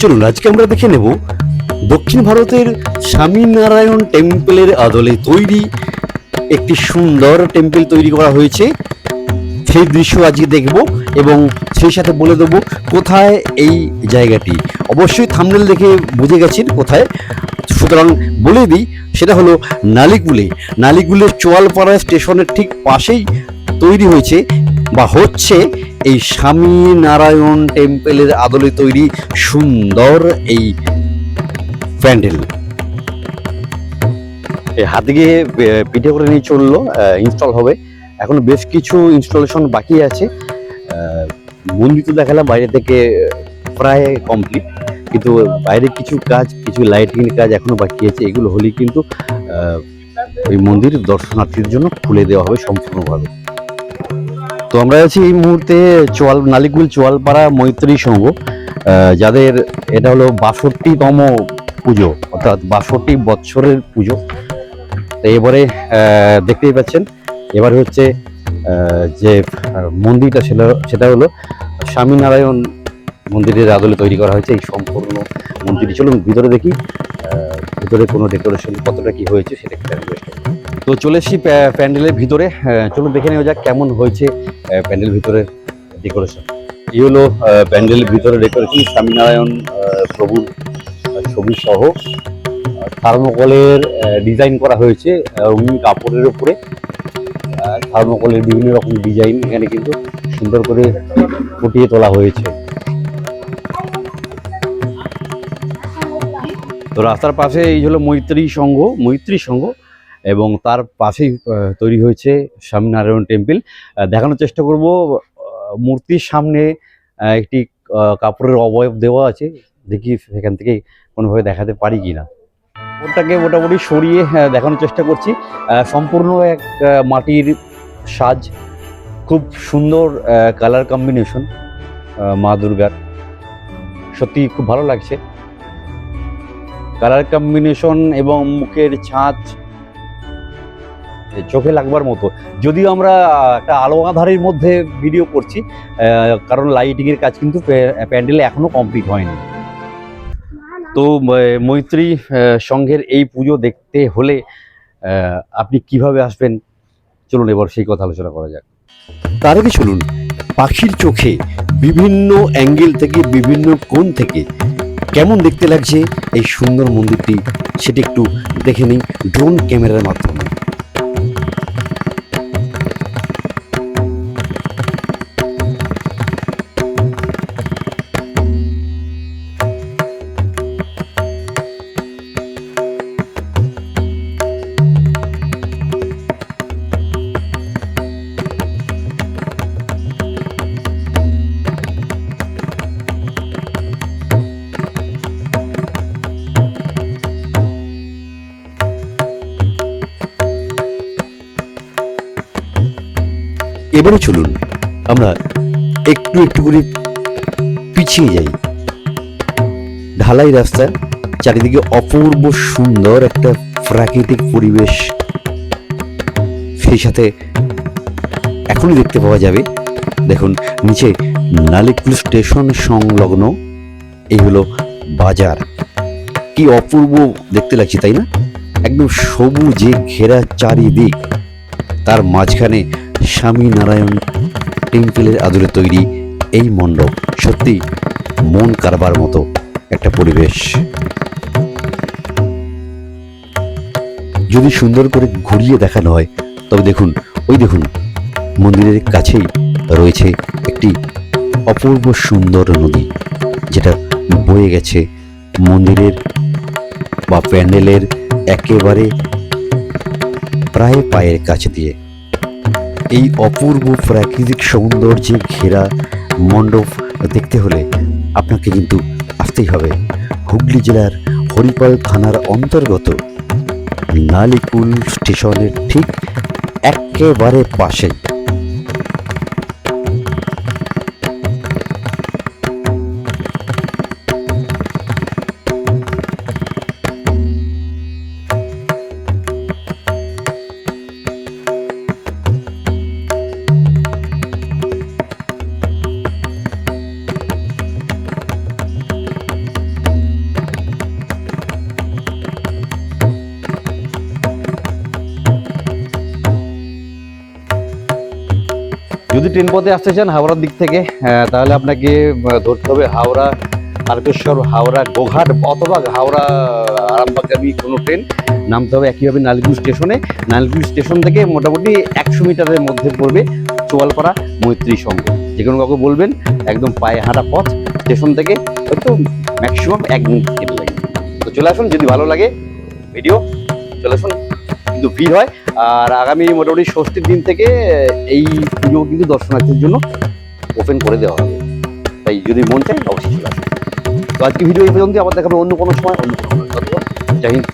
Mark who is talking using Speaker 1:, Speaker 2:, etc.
Speaker 1: চলুন, আজকে আমরা দেখে নেব দক্ষিণ ভারতের স্বামীনারায়ণ টেম্পলের আদলে তৈরি একটি সুন্দর টেম্পল তৈরি করা হয়েছে। সেই দৃশ্য আজকে দেখব এবং সেই সাথে বলে দেবো কোথায় এই জায়গাটি। অবশ্যই থামনেল দেখে বুঝে গেছেন কোথায়। সুতরাং বলে দিই, সেটা হলো নালিকুলে নালিকুলের চোয়ালপাড়া স্টেশনের ঠিক পাশেই তৈরি হয়েছে বা হচ্ছে এই স্বামী নারায়ণ টেম্পেলের আদলে তৈরি সুন্দর এই প্যান্ডেল। হাতে গিয়ে পিঠে করে নিয়ে চলল ইনস্টল হবে। এখন বেশ কিছু ইনস্টলেশন বাকি আছে। মন্দির তো দেখালাম, বাইরে থেকে প্রায় কমপ্লিট কিন্তু বাইরে কিছু কাজ, কিছু লাইটিং কাজ এখনও বাকি আছে। এগুলো হলেই কিন্তু ওই মন্দির দর্শনার্থীর জন্য খুলে দেওয়া হবে সম্পূর্ণভাবে। তো আমরা আছি এই মুহূর্তে চোয়াল, নালিকুল চোয়ালপাড়া মৈত্রী সংঘ যাদের এটা হলো বাষট্টিতম পুজো, অর্থাৎ বাষট্টি বৎসরের পুজো তো এবারে দেখতেই পাচ্ছেন, এবার হচ্ছে যে মন্দিরটা ছিল সেটা হলো স্বামীনারায়ণ মন্দিরের আদলে তৈরি করা হয়েছে, এই সম্পূর্ণ মন্দিরটি চলুন ভিতরে দেখি ভিতরে কোনো ডেকোরেশন কতটা কি হয়েছে, সেটা একটু। তো চলে এসেছি প্যান্ডেলের ভিতরে। চলুন দেখে নেওয়া যাক কেমন হয়েছে প্যান্ডেল ভিতরের ডেকোরেশন এই হলো প্যান্ডেলের ভিতরে ডেকোরেশন স্বামীনারায়ণ প্রভুর ছবি সহ থার্মোকলের ডিজাইন করা হয়েছে রঙিন কাপড়ের উপরে। থার্মোকলের বিভিন্ন রকম ডিজাইন এখানে কিন্তু সুন্দর করে ফুটিয়ে তোলা হয়েছে। তো রাস্তার পাশে এই হলো মৈত্রী সংঘ মৈত্রী সংঘ। এবং তার পাশেই তৈরি হয়েছে স্বামীনারায়ণ টেম্পল। দেখানোর চেষ্টা করব মূর্তির সামনে একটি কাপড়ের অবয়ব দেওয়া আছে। দেখি সেখান থেকে কোনোভাবে দেখাতে পারি কিনা। ওটাকে মোটামুটি সরিয়ে দেখানোর চেষ্টা করছি। সম্পূর্ণ এক মাটির সাজ। খুব সুন্দর কালার কম্বিনেশন মা দুর্গার। সত্যি খুব ভালো লাগছে। কালার কম্বিনেশন এবং মুখের ছাঁচ চোখে লাগবার মতো। যদিও আমরা একটা আলো আধারের মধ্যে ভিডিও করছি কারণ লাইটিংয়ের কাজ কিন্তু প্যা- প্যান্ডেলে এখনও কমপ্লিট হয়নি। তো মৈত্রী সংঘের এই পুজো দেখতে হলে আপনি কীভাবে আসবেন? চলুন এবার সেই কথা আলোচনা করা যাক। তার আগে চলুন পাখির চোখে বিভিন্ন অ্যাঙ্গেল থেকে, বিভিন্ন কোণ থেকে কেমন দেখতে লাগছে এই সুন্দর মন্দিরটি, সেটি একটু দেখে নিই ড্রোন ক্যামেরার মাধ্যমে। এবারে চলুন, আমরা একটু একটু করে পিছিয়ে যাই। ঢালাই রাস্তা, চারিদিকে অপূর্ব সুন্দর একটা প্রাকৃতিক পরিবেশ। সেই সাথে এখনই দেখতে পাওয়া যাবে, দেখুন, নিচে নালিকুল স্টেশন সংলগ্ন, এই হলো বাজার। কি অপূর্ব দেখতে লাগছে, তাই না? একদম সবুজে ঘেরা চারিদিক। তার মাঝখানে স্বামীনারায়ণ টেম্পলের আদরে তৈরি এই মণ্ডপ সত্যি মন কারবার মতো একটা পরিবেশ। যদি সুন্দর করে ঘুরিয়ে দেখানো হয়, তবে দেখুন, ওই দেখুন, মন্দিরের কাছেই রয়েছে একটি অপূর্ব সুন্দর নদী, যেটা বয়ে গেছে মন্দিরের বা প্যান্ডেলের একেবারে প্রায় পায়ের কাছে দিয়ে। এই অপূর্ব প্রাকৃতিক সৌন্দর্যে ঘেরা মণ্ডপ দেখতে হলে আপনাকে কিন্তু আসতেই হবে। হুগলি জেলার হরিপাল থানার অন্তর্গত নালিকুল স্টেশনের ঠিক একেবারে পাশেই ট্রেন পথে আসতে চান হাওড়ার দিক থেকে তাহলে আপনাকে ধরতে হবে হাওড়া, তারকেশ্বর, হাওড়া, গোঘাট, অথবা হাওড়া আরামবাগগামী কোনো ট্রেন। নামতে হবে একইভাবে নালিগুল স্টেশনে। নালিগুল স্টেশন থেকে মোটামুটি একশো মিটারের মধ্যে পড়বে চোয়ালপাড়া মৈত্রী সংঘ। যে কোনো কাউকে বলবেন, একদম পায়ে হাঁটা পথ স্টেশন থেকে, হয়তো ম্যাক্সিমাম এক মিনিট লাগে। তো চলে আসুন, যদি ভালো লাগে ভিডিও চলে আসুন। কিন্তু ভিড় হয়। আর আগামী মোটামুটি ষষ্ঠীর দিন থেকে এই পুজো কিন্তু দর্শনার্থীর জন্য ওপেন করে দেওয়া হবে। তাই যদি মন চায়, অবশ্যই চলে আসবে তো আজকে ভিডিও এই পর্যন্ত আবার দেখাবে অন্য কোনো সময়, অন্য কোনো জয় হিন্দ।